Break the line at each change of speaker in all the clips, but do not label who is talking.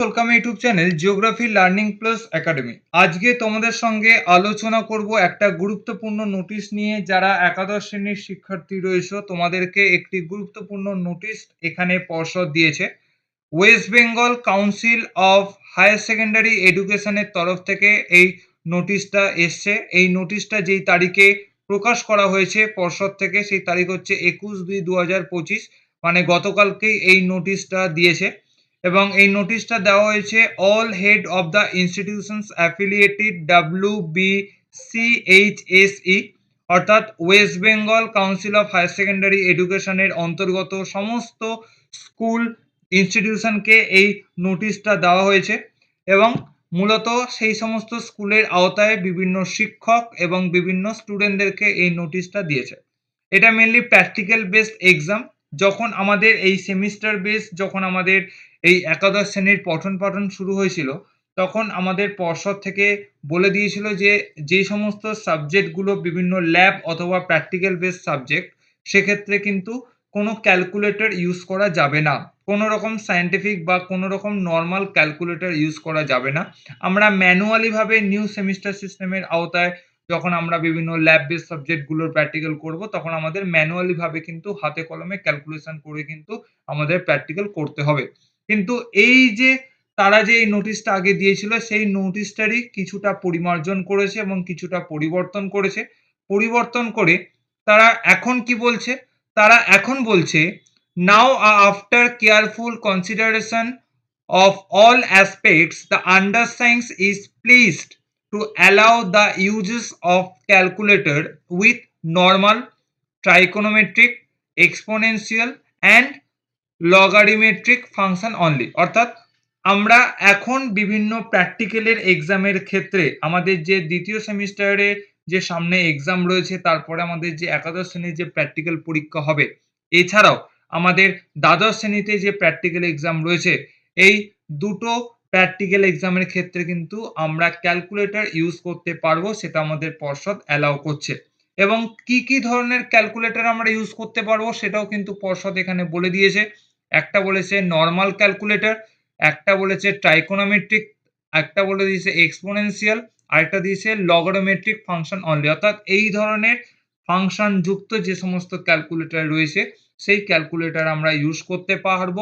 Welcome YouTube channel geography learning plus academy আজকে তোমাদের সঙ্গে আলোচনা করব একটা গুরুত্বপূর্ণ নোটিশ নিয়ে, যারা একাদশ শ্রেণির শিক্ষার্থী রয়েছে, তোমাদেরকে একটি গুরুত্বপূর্ণ নোটিশ এখানে পর্ষদ দিয়েছে। West Bengal council of higher secondary এডুকেশনের তরফ থেকে এই নোটিশটা এসছে। এই নোটিশটা যেই তারিখে প্রকাশ করা হয়েছে পর্ষদ থেকে, সেই তারিখ হচ্ছে একুশ দুই দু হাজার পঁচিশ। মানে গতকালকেই এই নোটিশটা দিয়েছে। এবং এই নোটিশটা দেওয়া হয়েছে all head of the institutions affiliated W B C H S E অর্থাৎ West Bengal council of higher secondary এডুকেশনের অন্তর্গত সমস্ত স্কুল ইনস্টিটিউশনকে এই নোটিশটা দেওয়া হয়েছে এবং মূলত সেই সমস্ত স্কুলের আওতায় বিভিন্ন শিক্ষক এবং বিভিন্ন স্টুডেন্টদেরকে এই নোটিশটা দিয়েছে। এটা মেনলি প্র্যাকটিক্যাল বেসড এক্সাম যখন আমাদের এই সেমিস্টার বেস যখন আমাদের এই একাদশ শ্রেণির পঠন পাঠন শুরু হয়েছিল, তখন আমাদের পর্ষদ থেকে বলে দিয়েছিল যে যে সমস্ত সাবজেক্টগুলো বিভিন্ন ল্যাব অথবা প্র্যাকটিক্যাল বেস সাবজেক্ট সেক্ষেত্রে কিন্তু কোনো ক্যালকুলেটর ইউজ করা যাবে না। কোনো রকম সায়েন্টিফিক বা কোনো রকম নর্মাল ক্যালকুলেটর ইউজ করা যাবে না। আমরা ম্যানুয়ালিভাবে নিউ সেমিস্টার সিস্টেমের আওতায় যখন আমরা বিভিন্ন ল্যাব বেস সাবজেক্টগুলোর প্র্যাকটিক্যাল করব, তখন আমাদের ম্যানুয়ালিভাবে কিন্তু হাতে কলমে ক্যালকুলেশন করে কিন্তু আমাদের প্র্যাকটিক্যাল করতে হবে। কিন্তু এই যে তারা যে এই নোটিশটা আগে দিয়েছিল, সেই নোটিশটারই কিছুটা পরিমার্জন করেছে এবং কিছুটা পরিবর্তন করেছে। পরিবর্তন করে তারা এখন কি বলছে? তারা এখন বলছে now after careful consideration of all aspects, the undersigned is pleased to allow the uses of calculator with normal trigonometric exponential and logarithmic function only অর্থাৎ আমরা এখন বিভিন্ন প্র্যাকটিক্যালের এক্সামের ক্ষেত্রে আমাদের যে দ্বিতীয় সেমিস্টারে যে সামনে এক্সাম রয়েছে, তারপরে আমাদের যে একাদশ শ্রেণির যে প্র্যাকটিক্যাল পরীক্ষা হবে, এছাড়াও আমাদের দ্বাদশ শ্রেণীতে যে প্র্যাকটিক্যাল এক্সাম রয়েছে, এই দুটো প্র্যাকটিক্যাল এক্সামের ক্ষেত্রে কিন্তু আমরা ক্যালকুলেটর ইউজ করতে পারব, সেটা আমাদের পর্ষদ অ্যালাউ করছে। এবং কি কি ধরনের ক্যালকুলেটর আমরা ইউজ করতে পারব, সেটাও কিন্তু পর্ষদ এখানে বলে দিয়েছে। একটা বলেছে নর্মাল ক্যালকুলেটর একটা বলেছে ট্রাইকোনোমেট্রিক একটা বলে দিয়েছে এক্সপোনেনশিয়াল আরেকটা দিয়েছে লগারিদমিক ফাংশন অনলি অর্থাৎ এই ধরনের ফাংশন যুক্ত যে সমস্ত ক্যালকুলেটর রয়েছে, সেই ক্যালকুলেটর আমরা ইউজ করতে পারব।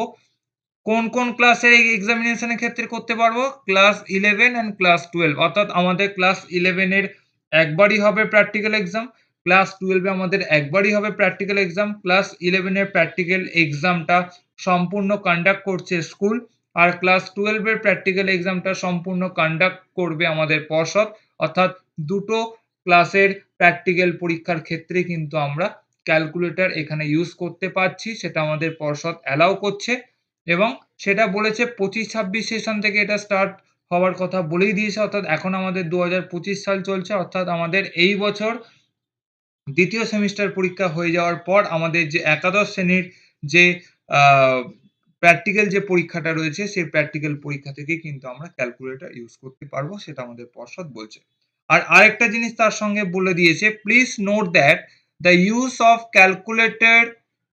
কোন কোন ক্লাসের এই এক্সামিনেশনের ক্ষেত্রে করতে পারব? Class eleven and class twelve অর্থাৎ আমাদের ক্লাস ইলেভেনের একবারই হবে প্র্যাকটিক্যাল এক্সাম ক্লাস টুয়েলভে আমাদের একবারই হবে প্র্যাকটিক্যাল এক্সাম ক্লাস ইলেভেনের প্র্যাকটিক্যাল এক্সামটা সম্পূর্ণ কন্ডাক্ট করছে স্কুল আর ক্লাস টুয়েলভের প্র্যাকটিক্যাল এক্সামটা সম্পূর্ণ কন্ডাক্ট করবে আমাদের পর্ষদ, অর্থাৎ দুটো ক্লাসের প্র্যাকটিক্যাল পরীক্ষার ক্ষেত্রে কিন্তু আমরা ক্যালকুলেটর এখানে ইউজ করতে পারছি, সেটা আমাদের পর্ষদ অ্যালাউ করছে, এবং সেটা বলেছে পঁচিশ ছাব্বিশ সেশন থেকে এটা স্টার্ট হওয়ার কথা বলেই দিয়েছে, অর্থাৎ এখন আমাদের দু হাজার পঁচিশ সাল চলছে, অর্থাৎ আমাদের এই বছর দ্বিতীয় সেমিস্টার পরীক্ষা হয়ে যাওয়ার পর আমাদের যে একাদশ শ্রেণির যে প্র্যাকটিক্যাল যে পরীক্ষাটা রয়েছে, সেই প্র্যাকটিক্যাল পরীক্ষা থেকে কিন্তু আমরা ক্যালকুলেটর ইউজ করতে পারব, সেটা আমাদের পর্ষদ বলছে। আর আরেকটা জিনিস তার সঙ্গে বলে দিয়েছে please note that the use of calculator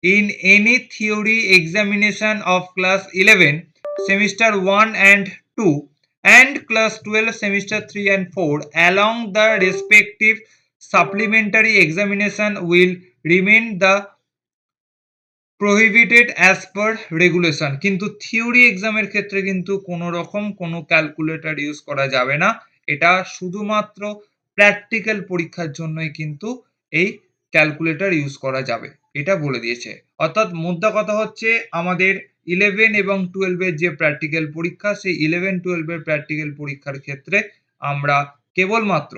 in any theory examination of class 11 semester 1 and 2 and class 12 semester 3 and 4 along the respective supplementary examination will remain the prohibited as per regulation. কিন্তু theory এক্সামের ক্ষেত্রে কিন্তু কোনো রকম কোনো calculator use করা যাবে না। এটা শুধুমাত্র প্র্যাকটিক্যাল পরীক্ষার জন্যই কিন্তু এই ক্যালকুলেটর ইউজ করা যাবে। এটা বলে দিয়েছে। অর্থাৎ মোদ্দা কথা হচ্ছে আমাদের ইলেভেন এবং টুয়েলভের যে প্র্যাকটিক্যাল পরীক্ষা, সেই ইলেভেন টুয়েলভের প্র্যাকটিক্যাল পরীক্ষার ক্ষেত্রে আমরা কেবলমাত্র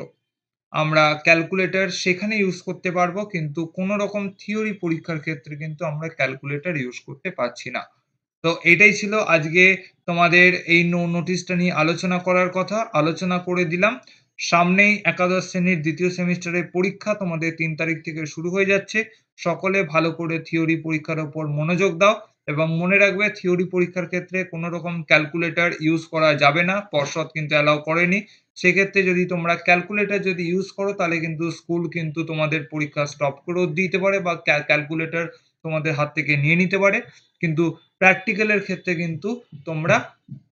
আমরা ক্যালকুলেটর সেখানে ইউজ করতে পারব, কিন্তু কোনো রকম থিওরি পরীক্ষার ক্ষেত্রে কিন্তু আমরা ক্যালকুলেটর ইউজ করতে পারছি না। তো এটাই ছিল আজকে তোমাদের এই নোটিশটা নিয়ে আলোচনা করার কথা। আলোচনা করে দিলাম। সামনেই একাদশ শ্রেণির দ্বিতীয় সেমিস্টারের পরীক্ষা তোমাদের তিন তারিখ থেকে শুরু হয়ে যাচ্ছে। সকলে ভালো করে থিওরি পরীক্ষার ওপর মনোযোগ দাও এবং মনে রাখবে থিওরি পরীক্ষার ক্ষেত্রে কোনো রকম ক্যালকুলেটর ইউজ করা যাবে না। পর্ষদ কিন্তু অ্যালাউ করেনি। সেক্ষেত্রে যদি তোমরা ক্যালকুলেটর যদি ইউজ করো, তাহলে কিন্তু স্কুল কিন্তু তোমাদের পরীক্ষা স্টপ করেও দিতে পারে বা ক্যালকুলেটর তোমাদের হাত থেকে নিয়ে নিতে পারে। কিন্তু প্র্যাকটিক্যালের ক্ষেত্রে কিন্তু তোমরা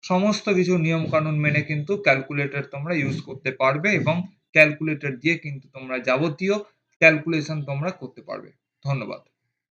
সমস্ত কিছু নিয়ম কানুন মেনে কিন্তু ক্যালকুলেটর তোমরা ইউজ করতে পারবে এবং ক্যালকুলেটর দিয়ে কিন্তু তোমরা যাবতীয় ক্যালকুলেশন তোমরা করতে পারবে। ধন্যবাদ।